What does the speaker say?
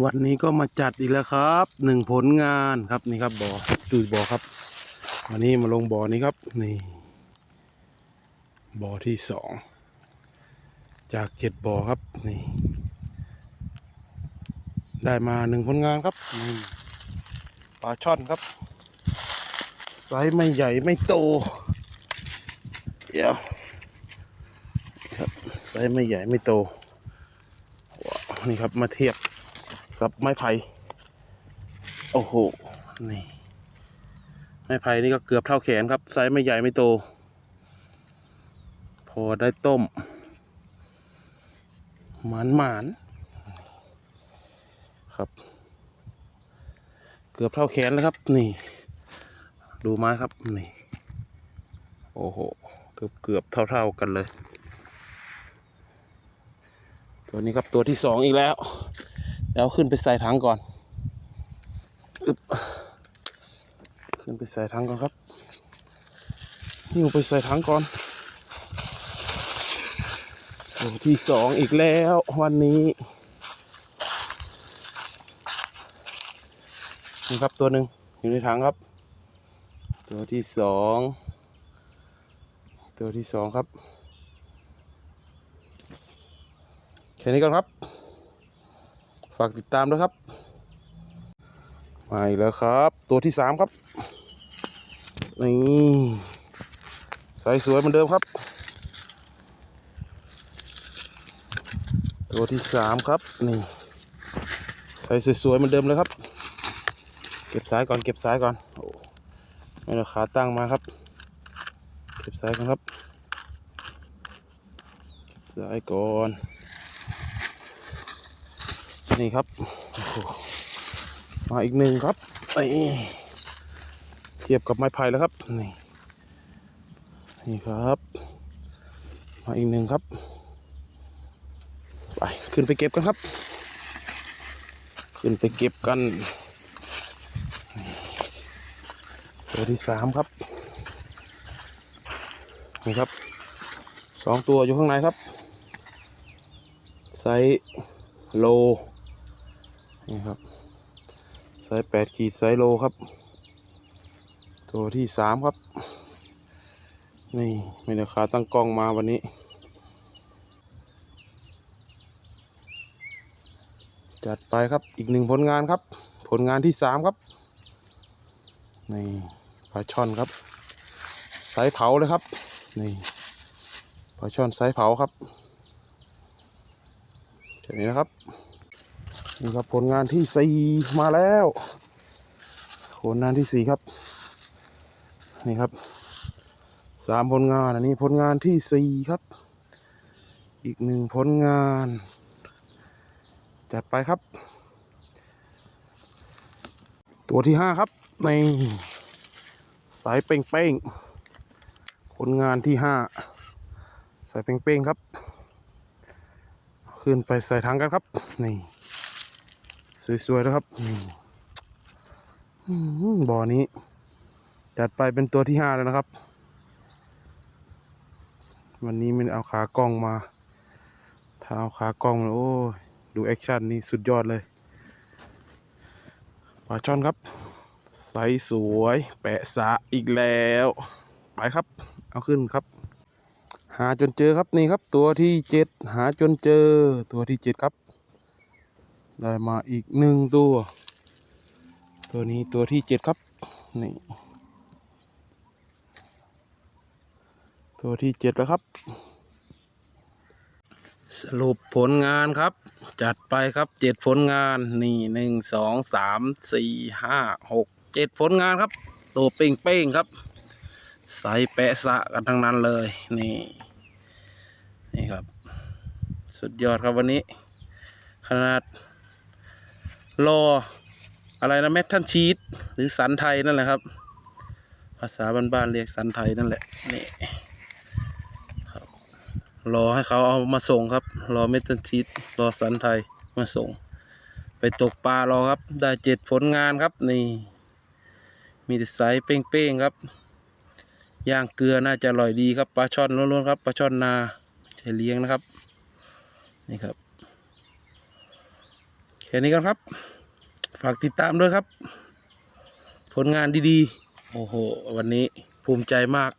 วันนี้ก็มาจัดอีกแล้วครับหนึ่งผลงานครับนี่ครับบ่อจุยบ่อครับ วันนี้มาลงบ่อนี้ครับ นี่บ่อที่สองจากเจ็ดบ่อครับนี่ ได้มาหนึ่งผลงานครับนี่ปลาช่อนครับไซส์ไม่ใหญ่ไม่โตเดี๋ยวครับไซส์ไม่ใหญ่ไม่โตนี่ครับมาเทียบ กับไม้ไผ่โอ้โหนี่ไม้ไผ่นี่ก็เกือบเท่าแขนครับไซส์ไม่ใหญ่ไม่โต พอได้ต้มหมานหมานครับ เกือบเท่าแขนแล้วครับ นี่ ดูไม้ครับนี่โอ้โหเกือบเกือบเท่าๆกันเลย ตัวนี้ครับตัวที่สองอีกแล้ว เดี๋ยวขึ้นไปใส่ถังก่อนอึบขึ้นไปใส่ถังก่อนครับหิ้วไปใส่ถังก่อนตัวที่สองอีกแล้ววันนี้นี่ครับตัวหนึ่งอยู่ในถังครับ ตัวที่สองตัวที่สองครับแค่นี้ก่อนครับ ฝากติดตามด้วยครับ มาอีกแล้วครับ ตัวที่สามครับ นี่ใสสวยเหมือนเดิมครับ ตัวที่สามครับ นี่ใสสวยๆเหมือนเดิมเลยครับ เก็บสายก่อนเก็บสายก่อนโอ้ไม่ได้ขาตั้งมาครับ เก็บสายก่อนครับเก็บสายก่อน นี่ครับมาอีกหนึ่งครับนี่เทียบกับไม้ไผ่แล้วครับนี่นี่ครับ มาอีกหนึ่งครับไปขึ้นไปเก็บกันครับ ขึ้นไปเก็บกันตัวที่สามครับนี่ครับสองตัวอยู่ข้างในครับ ไซโล นี่ครับไซส์แปดขีดไซส์โลครับ ตัวที่สามครับ นี่ไม่ได้ขาตั้งกล้องมาวันนี้ จัดไปครับอีกหนึ่งผลงานครับ ผลงานที่สามครับ นี่ปลาช่อนครับไซส์เผาเลยครับนี่ปลาช่อนไซส์เผาครับแค่นี้นะครับ นี่ครับผลงานที่สี่มาแล้ว ผลงานที่สี่ครับ นี่ครับสามผลงานอันนี้ผลงานที่สี่ครับ อีกหนึ่งผลงาน จัดไปครับ ตัวที่ห้าครับ ในสายเป้งเป้งๆผลงานที่ห้าสายเป้งเป้งๆครับ ขึ้นไปใส่ถังกันครับ นี่ สวยๆแล้วครับบ่อนี้จัดไปเป็นตัวที่ห้าแล้วนะครับ วันนี้มันเอาขากล้องมา ถ้าเอาขากล้องโอ้ดูแอคชั่นนี่สุดยอดเลยปลาช่อนครับใสสวย แปะสะอีกแล้ว ไปครับ เอาขึ้นครับ หาจนเจอครับนี่ครับ ตัวที่เจ็ดหาจนเจอตัวที่เจ็ดครับ ได้มาอีกหนึ่งตัว ตัวนี้ตัวที่เจ็ดครับ นี่ ตัวที่เจ็ดแล้วครับ สรุปผลงานครับ จัดไปครับเจ็ดผลงาน นี่หนึ่งสองสามสี่ห้าหกเจ็ดผลงานครับ ตัวเป้งเป้งๆครับ ใส่แปะสะกันทั้งนั้นเลย นี่ นี่ครับ สุดยอดครับวันนี้ขนาด รออะไรนะแมททันชีตหรือสันไทยนั่นแหละครับ ภาษาบ้านๆเรียกสันไทยนั่นแหละนี่ครับรอให้เขาเอามาส่งครับ รอเมทันชีตรอสันไทยมาส่ง ไปตกปลารอครับ ได้เจ็ดผลงานครับนี่ มีแต่ไซส์เป้งๆครับย่างเกลือน่าจะอร่อยดีครับปลาช่อนล้วนๆครับปลาช่อนนาไม่ใช่เลี้ยงนะครับนี่ครับ ค่นี้กันครับ ฝากติดตามด้วยครับ ผลงานดีๆ โอ้โห วันนี้ภูมิใจมาก